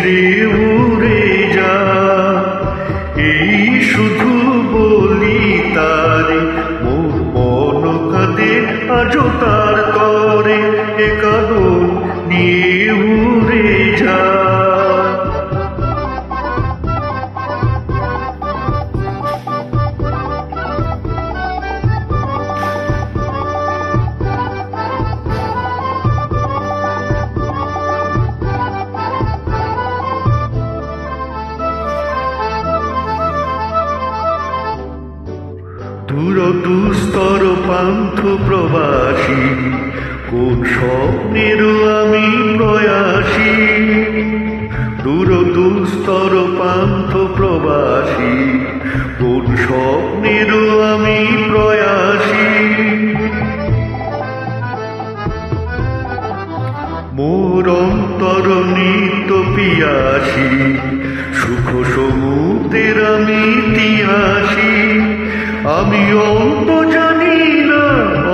ছিঁড়ে উড়ে যা। এই শুধু বলি তারে, মোর মন কাঁদে, আজও তার করে এ কাদন নিয়ে দূর দুস্তর পান্থ প্রবাসী, কোন স্বপ্নের আমি প্রয়াসী। দূর দুস্তর পান্থ প্রবাসী, কোন স্বপ্নের আমি প্রয়াসী। মোর অন্তর নিত্য পিয়াসী, সুখ সমুদ্রের আমি তিয়াসী আমি অন্ত জানি না,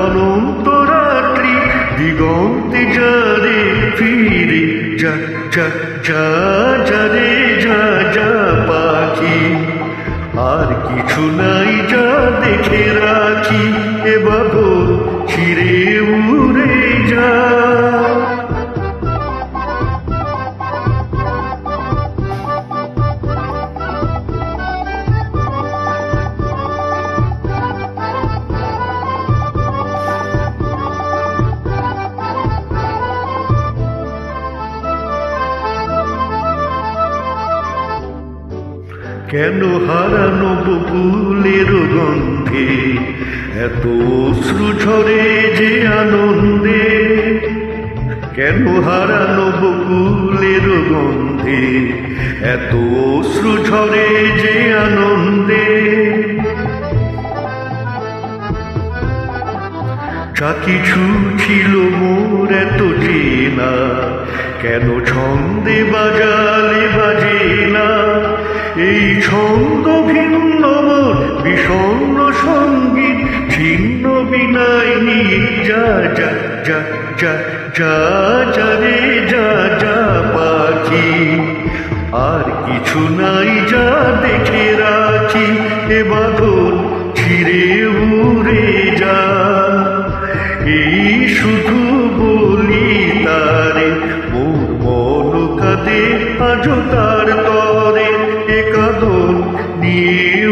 অনন্ত রাত্রি, দিগন্তে যারে ফিরে যা যা যা যা রে যা যা পাখি। আর কিছু নাই যা দেখে রাখি, এ বাদল ছিঁড়ে উড়ে যা কেন হারানো বকুলের গন্ধে? এত অশ্রু ঝরে যে আনন্দে। কেন হারানো বকুলের গন্ধে? এত অশ্রু ঝরে যে আনন্দে। যা কিছু ছিল মোর এত চেনা, কেন ছন্দে বাজালে বাজে না? এই ছন্দ ভিন্ন মোর বিষণ্ণ সংগীত, ছিন্ন বিনায়নি যা যা যা যা যা যা রে, যা যা পাখি। আর কিছু নাই যা দেখে রাখি, এ বাঁধন ছিঁড়ে উড়ে যা। এই শুধু বলি তারে মোর মন কাঁদে, আজও তার তরে এ কাদন নিয়ে